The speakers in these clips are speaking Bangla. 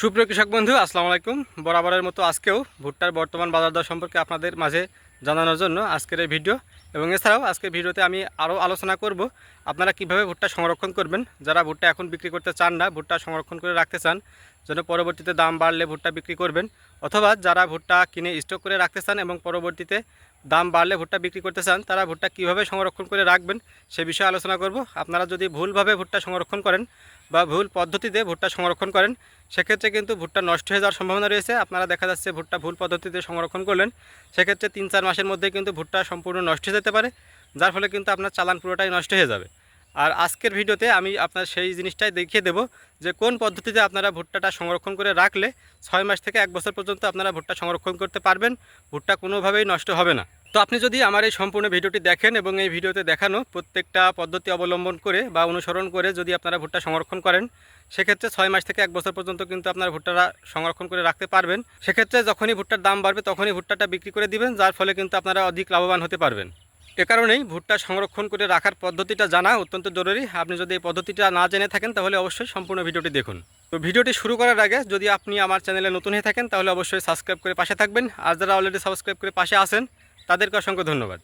সুপ্রিয় কৃষক বন্ধু, আসসালামু আলাইকুম। বরাবরের মতো আজকেও ভুট্টার বর্তমান বাজার দর সম্পর্কে আপনাদের মাঝে জানানোর জন্য আজকের এই ভিডিও। এবং এছাড়াও আজকের ভিডিওতে আমি আরও আলোচনা করব, আপনারা কীভাবে ভুট্টা সংরক্ষণ করবেন। যারা ভুট্টা এখন বিক্রি করতে চান না, ভুট্টা সংরক্ষণ করে রাখতে চান যেন পরবর্তীতে দাম বাড়লে ভুট্টা বিক্রি করবেন। অথবা যারা ভুট্টা কিনে স্টক করে রাখতে চান এবং পরবর্তীতে দাম বাড়লে ভুট্টা বিক্রি করতে চান, তারা ভুট্টা কীভাবে সংরক্ষণ করে রাখবেন সে বিষয়ে আলোচনা করব। আপনারা যদি ভুলভাবে ভুট্টা সংরক্ষণ করেন বা ভুল পদ্ধতিতে ভুট্টা সংরক্ষণ করেন, সেক্ষেত্রে কিন্তু ভুট্টা নষ্ট হয়ে যাওয়ার সম্ভাবনা রয়েছে। আপনারা দেখা যাচ্ছে ভুট্টা ভুল পদ্ধতিতে সংরক্ষণ করলেন, সেক্ষেত্রে তিন চার মাসের মধ্যে কিন্তু ভুট্টা সম্পূর্ণ নষ্ট হয়ে যেতে পারে, যার ফলে কিন্তু আপনার চালান পুরোটাই নষ্ট হয়ে যাবে। আর আজকের ভিডিওতে আমি আপনার সেই জিনিসটাই দেখিয়ে দেবো যে কোন পদ্ধতিতে আপনারা ভুট্টাটা সংরক্ষণ করে রাখলে ছয় মাস থেকে এক বছর পর্যন্ত আপনারা ভুট্টা সংরক্ষণ করতে পারবেন, ভুট্টা কোনোভাবেই নষ্ট হবে না। তো আপনি যদি আমার এই সম্পূর্ণ ভিডিওটি দেখেন এবং এই ভিডিওতে দেখানো প্রত্যেকটা পদ্ধতি অবলম্বন করে বা অনুসরণ করে যদি আপনারা ভুট্টা সংরক্ষণ করেন, সেক্ষেত্রে ছয় মাস থেকে এক বছর পর্যন্ত কিন্তু আপনার ভুট্টাটা সংরক্ষণ করে রাখতে পারবেন। সেক্ষেত্রে যখনই ভুট্টার দাম বাড়বে, তখনই ভুট্টাটা বিক্রি করে দিবেন, যার ফলে কিন্তু আপনারা অধিক লাভবান হতে পারবেন। এ কারণেই ভুট্টা সংরক্ষণ করে রাখার পদ্ধতিটা জানা অত্যন্ত জরুরি। আপনি যদি এই পদ্ধতিটা না জেনে থাকেন, তাহলে অবশ্যই সম্পূর্ণ ভিডিওটি দেখুন। তো ভিডিওটি শুরু করার আগে, যদি আপনি আমার চ্যানেলে নতুন হয়ে থাকেন, তাহলে অবশ্যই সাবস্ক্রাইব করে পাশে থাকবেন। আর যারা অলরেডি সাবস্ক্রাইব করে পাশে আসেন তাদেরকে অসংখ্য ধন্যবাদ।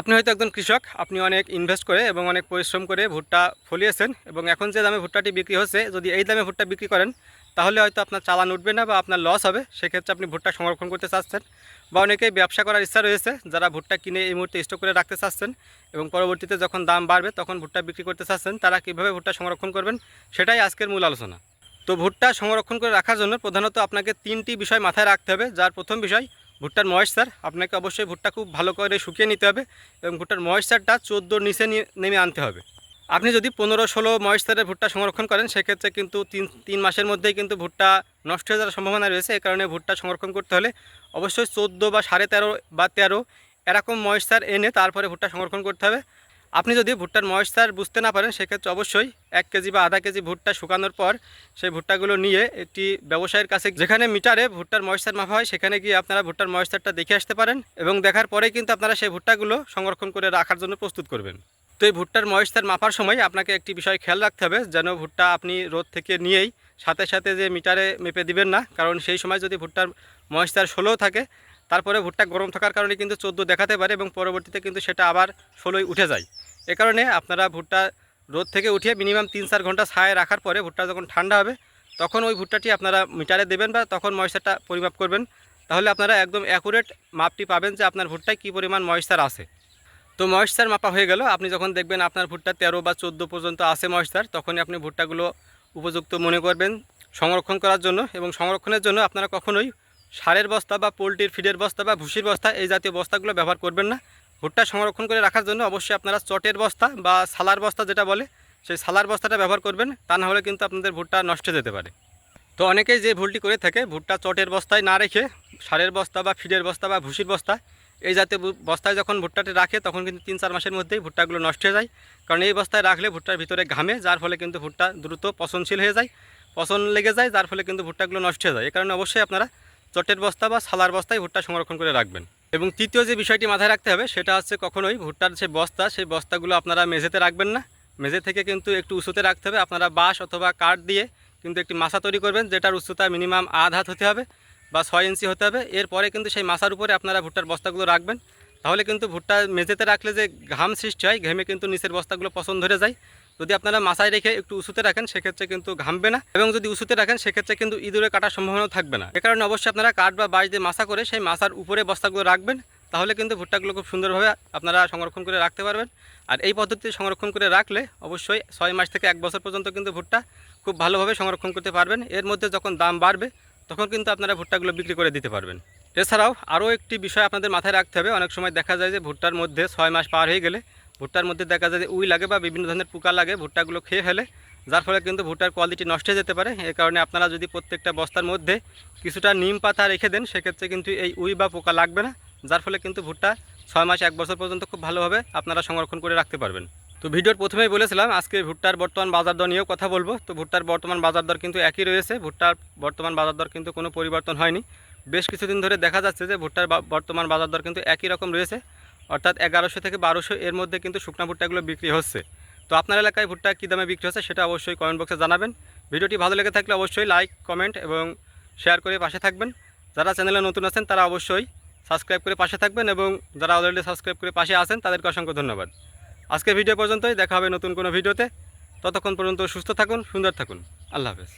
আপনি হয়তো একজন কৃষক, আপনি অনেক ইনভেস্ট করে এবং অনেক পরিশ্রম করে ভুট্টা ফলিয়েছেন এবং এখন যে দামে ভুট্টাটি বিক্রি হচ্ছে, যদি এই দামে ভুট্টা বিক্রি করেন তাহলে হয়তো আপনার চালান উঠবে না বা আপনার লস হবে। সেক্ষেত্রে আপনি ভুট্টা সংরক্ষণ করতে চাচ্ছেন বা অনেকেই ব্যবসা করার ইচ্ছা রয়েছে, যারা ভুট্টা কিনে এই মুহূর্তে স্টক করে রাখতে চাচ্ছেন এবং পরবর্তীতে যখন দাম বাড়বে তখন ভুট্টা বিক্রি করতে চাচ্ছেন, তারা কীভাবে ভুট্টা সংরক্ষণ করবেন সেটাই আজকের মূল আলোচনা। তো ভুট্টা সংরক্ষণ করে রাখার জন্য প্রধানত আপনাকে তিনটি বিষয় মাথায় রাখতে হবে। যার প্রথম বিষয়, ভুট্টার ময়েশ্চার আপনাকে অবশ্যই ভুট্টা খুব ভালো করে শুকিয়ে নিতে হবে এবং ভুট্টার ময়েশ্চারটা চোদ্দোর নিচে নেমে আনতে হবে। আপনি যদি পনেরো ষোলো ময়েশ্চারের ভুট্টা সংরক্ষণ করেন, সেক্ষেত্রে কিন্তু তিন তিন মাসের মধ্যেই কিন্তু ভুট্টা নষ্ট হয়ে যাওয়ার সম্ভাবনা রয়েছে। এই কারণে ভুট্টা সংরক্ষণ করতে হলে অবশ্যই চোদ্দ বা সাড়ে তেরো বা তেরো এরকম ময়েশ্চার এনে তারপরে ভুট্টা সংরক্ষণ করতে হবে। আপনি যদি ভুট্টার ময়েশ্চার বুঝতে না পারেন, সেক্ষেত্রে অবশ্যই এক কেজি বা আধা কেজি ভুট্টা শুকানোর পর সেই ভুট্টাগুলো নিয়ে একটি ব্যবসায়ীর কাছে, যেখানে মিটারে ভুট্টার ময়েশ্চার মাপা হয়, সেখানে গিয়ে আপনারা ভুট্টার ময়েশ্চারটা দেখে আসতে পারেন এবং দেখার পরেই কিন্তু আপনারা সেই ভুট্টাগুলো সংরক্ষণ করে রাখার জন্য প্রস্তুত করবেন। তো এই ভুট্টার ময়েশ্চার মাপার সময় আপনাকে একটি বিষয় খেয়াল রাখতে হবে, যেন ভুট্টা আপনি রোদ থেকে নিয়েই সাথে সাথে যে মিটারে মেপে দিবেন না। কারণ সেই সময় যদি ভুট্টার ময়েশ্চার ষোলো থাকে, তারপরে ভুট্টা গরম থাকার কারণে কিন্তু চোদ্দ দেখাতে পারে এবং পরবর্তীতে কিন্তু সেটা আবার ষোলোই উঠে যায়। এ কারণে আপনারা ভুট্টা রোদ থেকে উঠিয়ে মিনিমাম তিন চার ঘণ্টা ছায় রাখার পরে ভুট্টা যখন ঠান্ডা হবে, তখন ওই ভুট্টাটি আপনারা মিটারে দেবেন বা তখন ময়েশ্চারটা পরিমাপ করবেন। তাহলে আপনারা একদম অ্যাকুরেট মাপটি পাবেন যে আপনার ভুট্টায় কী পরিমাণ ময়েশ্চার আছে। তো ময়েশ্চার মাপা হয়ে গেল। আপনি যখন দেখবেন আপনার ভুট্টা তেরো বা চোদ্দ পর্যন্ত আছে ময়েশ্চার তখনই আপনি ভুট্টাগুলো উপযুক্ত মনে করবেন সংরক্ষণ করার জন্য এবং সংরক্ষণের জন্য আপনারা কখনোই সারের বস্তা বা পোলট্রির ফিডের বস্তা বা ভুসির বস্তা এই জাতীয় বস্তাগুলো ব্যবহার করবেন না। ভুট্টা সংরক্ষণ করে রাখার জন্য অবশ্যই আপনারা চটের বস্তা বা সালার বস্তা যেটা বলে, সেই সালার বস্তাটা ব্যবহার করবেন, তা না হলে কিন্তু আপনাদের ভুট্টা নষ্ট যেতে পারে। তো অনেকেই যে ভুলটি করে থাকে, ভুট্টা চটের বস্তায় না রেখে সারের বস্তা বা ফিডের বস্তা বা ভুসির বস্তা এই জাতীয় বস্তায় যখন ভুট্টাটি রাখে, তখন কিন্তু তিন চার মাসের মধ্যেই ভুট্টাগুলো নষ্ট হয়ে যায়। কারণ এই বস্তায় রাখলে ভুট্টার ভিতরে ঘামে, যার ফলে কিন্তু ভুট্টা দ্রুত পচনশীল হয়ে যায়, পচন লেগে যায়, যার ফলে কিন্তু ভুট্টাগুলো নষ্ট হয়ে যায়। এই কারণে অবশ্যই আপনারা চটের বস্তা বা সালার বস্তায় ভুট্টা সংরক্ষণ করে রাখবেন। এবং তৃতীয় যে বিষয়টি মাথায় রাখতে হবে, সেটা হচ্ছে কখনোই ভুট্টার যে বস্তা, সেই বস্তাগুলো আপনারা মেঝেতে রাখবেন না। মেঝে থেকে কিন্তু একটু উঁচুতে রাখতে হবে। আপনারা বাঁশ অথবা কাঠ দিয়ে কিন্তু একটি মাছা তৈরি করবেন, যেটার উচ্চতা মিনিমাম আধ হাত হতে হবে। বা ছয় ইঞ্চি হতে হবে। এরপরে কিন্তু সেই মাছার উপরে আপনারা ভুট্টার বস্তাগুলো রাখবেন। তাহলে কিন্তু ভুট্টা মেঝেতে রাখলে যে ঘাম সৃষ্টি হয়, ঘেমে কিন্তু নিচের বস্তাগুলো পছন্দ ধরে যায়। যদি আপনারা মাথায় রেখে একটু উঁচুতে রাখেন, সেক্ষেত্রে কিন্তু ঘামবে না। এবং যদি উঁচুতে রাখেন, সেক্ষেত্রে কিন্তু ইঁদুরে কাটার সম্ভাবনাও থাকবে না। এ কারণে অবশ্যই আপনারা কাঠ বা বাঁশ দিয়ে মাছা করে সেই মাছার উপরে বস্তাগুলো রাখবেন। তাহলে কিন্তু ভুট্টাগুলো খুব সুন্দরভাবে আপনারা সংরক্ষণ করে রাখতে পারবেন। আর এই পদ্ধতিতে সংরক্ষণ করে রাখলে অবশ্যই ছয় মাস থেকে এক বছর পর্যন্ত কিন্তু ভুট্টা খুব ভালোভাবে সংরক্ষণ করতে পারবেন। এর মধ্যে যখন দাম বাড়বে তখন কিন্তু আপনারা ভুট্টাগুলো বিক্রি করে দিতে পারবেন। এছাড়াও আরও একটি বিষয় আপনাদের মাথায় রাখতে হবে, অনেক সময় দেখা যায় যে ভুট্টার মধ্যে ছয় মাস পার হয়ে গেলে ভুট্টার মধ্যে দেখা যায় যে উই লাগে বা বিভিন্ন ধরনের পোকা লাগে, ভুট্টাগুলো খেয়ে ফেলে, যার ফলে কিন্তু ভুট্টার কোয়ালিটি নষ্ট হয়ে যেতে পারে। এই কারণে আপনারা যদি প্রত্যেকটা বস্তার মধ্যে কিছুটা নিম পাতা রেখে দেন, সেক্ষেত্রে কিন্তু এই উই বা পোকা লাগবে না, যার ফলে কিন্তু ভুট্টা ছয় মাস এক বছর পর্যন্ত খুব ভালোভাবে আপনারা সংরক্ষণ করে রাখতে পারবেন। তো ভিডিওর প্রথমেই বলেছিলাম, আজকে ভুট্টার বর্তমান বাজার দর নিয়েও কথা বলব। তো ভুট্টার বর্তমান বাজার দর কিন্তু একই রয়েছে, ভুট্টার বর্তমান বাজার দর কিন্তু কোনো পরিবর্তন হয়নি। বেশ কিছুদিন ধরে দেখা যাচ্ছে যে ভুট্টার বর্তমান বাজার দর কিন্তু একই রকম রয়েছে, অর্থাৎ এগারোশো থেকে বারোশো এর মধ্যে কিন্তু শুকনা ভুট্টাগুলো বিক্রি হচ্ছে। তো আপনার এলাকায় ভুট্টা কী দামে বিক্রি হচ্ছে সেটা অবশ্যই কমেন্ট বক্সে জানাবেন। ভিডিওটি ভালো লেগে থাকলে অবশ্যই লাইক কমেন্ট এবং শেয়ার করে পাশে থাকবেন। যারা চ্যানেলে নতুন আছেন তারা অবশ্যই সাবস্ক্রাইব করে পাশে থাকবেন এবং যারা অলরেডি সাবস্ক্রাইব করে পাশে আছেন তাদেরকে অসংখ্য ধন্যবাদ। আজকের ভিডিও পর্যন্তই, দেখা হবে নতুন কোনো ভিডিওতে। ততক্ষণ পর্যন্ত সুস্থ থাকুন, সুন্দর থাকুন। আল্লাহ হাফেজ।